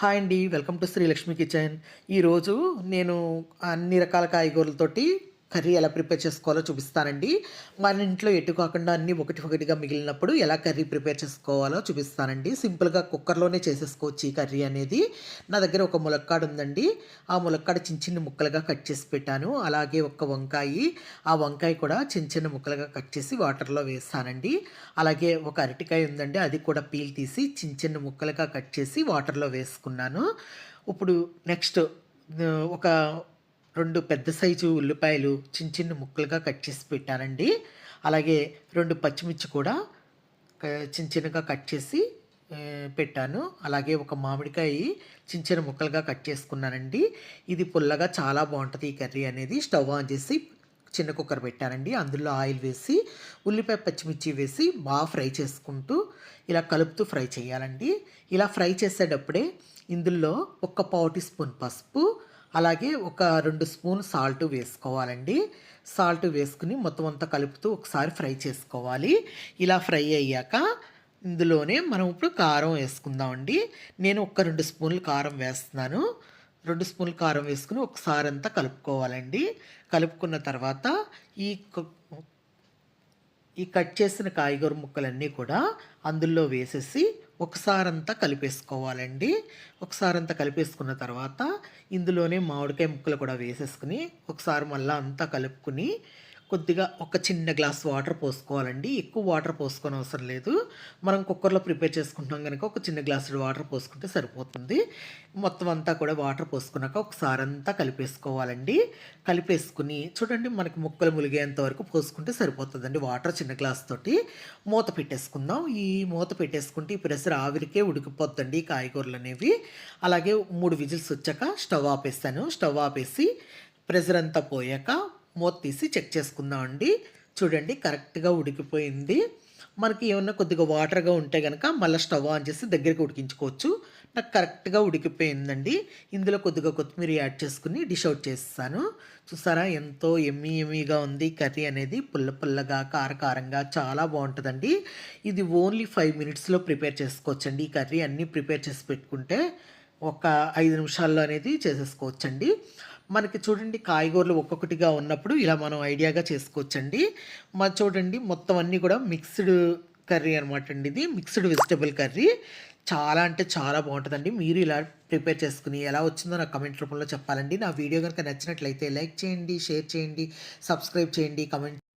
Hi అండి welcome to Srilakshmi kitchen. ఈరోజు నేను అన్ని రకాల కాయగూరలతోటి కర్రీ ఎలా ప్రిపేర్ చేసుకోవాలో చూపిస్తానండి. మన ఇంట్లో ఎటు కాకుండా అన్నీ ఒకటి ఒకటిగా మిగిలినప్పుడు ఎలా కర్రీ ప్రిపేర్ చేసుకోవాలో చూపిస్తానండి. సింపుల్గా కుక్కర్లోనే చేసేసుకోవచ్చు ఈ కర్రీ అనేది. నా దగ్గర ఒక ములక్కాడ ఉందండి. ఆ ములక్కాడ చిన్న చిన్న ముక్కలుగా కట్ చేసి పెట్టాను. అలాగే ఒక వంకాయ. ఆ వంకాయ కూడా చిన్న చిన్న ముక్కలుగా కట్ చేసి వాటర్లో వేస్తానండి. అలాగే ఒక అరటికాయ ఉందండి. అది కూడా పీల్ తీసి చిన్న చిన్న ముక్కలుగా కట్ చేసి వాటర్లో వేసుకున్నాను. ఇప్పుడు నెక్స్ట్ ఒక రెండు పెద్ద సైజు ఉల్లిపాయలు చిన్న చిన్న ముక్కలుగా కట్ చేసి పెట్టానండి. అలాగే రెండు పచ్చిమిర్చి కూడా చిన్న చిన్నగా కట్ చేసి పెట్టాను. అలాగే ఒక మామిడికాయ చిన్న చిన్న ముక్కలుగా కట్ చేసుకున్నానండి. ఇది పుల్లగా చాలా బాగుంటుంది ఈ కర్రీ అనేది. స్టవ్ ఆన్ చేసి చిన్న కుక్కర్ పెట్టానండి. అందులో ఆయిల్ వేసి ఉల్లిపాయ పచ్చిమిర్చి వేసి బాగా ఫ్రై చేసుకుంటూ ఇలా కలుపుతూ ఫ్రై చేయాలండి. ఇలా ఫ్రై చేసేటప్పుడే ఇందులో ఒక పావు టీ స్పూన్ పసుపు అలాగే ఒక రెండు స్పూన్ సాల్ట్ వేసుకోవాలండి. సాల్ట్ వేసుకుని మొత్తం అంతా కలుపుతూ ఒకసారి ఫ్రై చేసుకోవాలి. ఇలా ఫ్రై అయ్యాక ఇందులోనే మనం ఇప్పుడు కారం వేసుకుందామండి. నేను ఒక రెండు స్పూన్లు కారం వేస్తున్నాను. రెండు స్పూన్లు కారం వేసుకుని ఒకసారి అంతా కలుపుకోవాలండి. కలుపుకున్న తర్వాత ఈ క- ఈ కట్ చేసిన కాయగూర ముక్కలన్నీ కూడా అందులో వేసేసి ఒకసారంతా కలిపేసుకోవాలండి. ఒకసారి అంతా కలిపేసుకున్న తర్వాత ఇందులోనే మామిడికాయ ముక్కలు కూడా వేసేసుకుని ఒకసారి మళ్ళీ అంతా కలుపుకుని కొద్దిగా ఒక చిన్న గ్లాస్ వాటర్ పోసుకోవాలండి. ఎక్కువ వాటర్ పోసుకోని అవసరం లేదు. మనం కుక్కర్లో ప్రిపేర్ చేసుకుంటున్నాం కనుక ఒక చిన్న గ్లాసుడు వాటర్ పోసుకుంటే సరిపోతుంది. మొత్తం అంతా కూడా వాటర్ పోసుకున్నాక ఒకసారి అంతా కలిపేసుకోవాలండి. కలిపేసుకుని చూడండి మనకి ముక్కలు ములిగేంత వరకు పోసుకుంటే సరిపోతుందండి వాటర్ చిన్న గ్లాస్ తోటి. మూత పెట్టేసుకుందాం. ఈ మూత పెట్టేసుకుంటే ఈ ప్రెషర్ ఆవిరికే ఉడికిపోద్దండి కాయగూరలు అనేవి అలాగే మూడు విజిల్స్ వచ్చాక స్టవ్ ఆపేస్తాను స్టవ్ ఆపేసి ప్రెషర్ అంతా పోయాక మూత తీసి చెక్ చేసుకుందాం అండి? చూడండి కరెక్ట్గా ఉడికిపోయింది. మనకి ఏమన్నా కొద్దిగా వాటర్గా ఉంటే కనుక మళ్ళీ స్టవ్ ఆన్ చేసి దగ్గరికి ఉడికించుకోవచ్చు. నాకు కరెక్ట్గా ఉడికిపోయిందండి. ఇందులో కొద్దిగా కొత్తిమీర యాడ్ చేసుకుని డిష్ అవుట్ చేస్తాను. చూసారా ఎంతో ఎమ్మీ ఎమ్మీగా ఉంది కర్రీ అనేది. పుల్ల పుల్లగా కారకారంగా చాలా బాగుంటుందండి. ఇది ఓన్లీ ఫైవ్ మినిట్స్లో ప్రిపేర్ చేసుకోవచ్చండి. ఈ కర్రీ అన్నీ ప్రిపేర్ చేసి పెట్టుకుంటే ఒక ఐదు నిమిషాల్లో అనేది చేసేసుకోవచ్చండి. మనకి చూడండి కాయగూరలు ఒక్కొక్కటిగా ఉన్నప్పుడు ఇలా మనం ఐడియాగా చేసుకోవచ్చండి. మా చూడండి మొత్తం అన్నీ కూడా మిక్స్డ్ కర్రీ అనమాట అండి ఇది. Mixed vegetable curry. చాలా అంటే చాలా బాగుంటుందండి. మీరు ఇలా ప్రిపేర్ చేసుకుని ఎలా వచ్చిందో నాకు కమెంట్ రూపంలో చెప్పాలండి. నా వీడియో కనుక నచ్చినట్లయితే లైక్ చేయండి షేర్ చేయండి సబ్స్క్రైబ్ చేయండి కమెంట్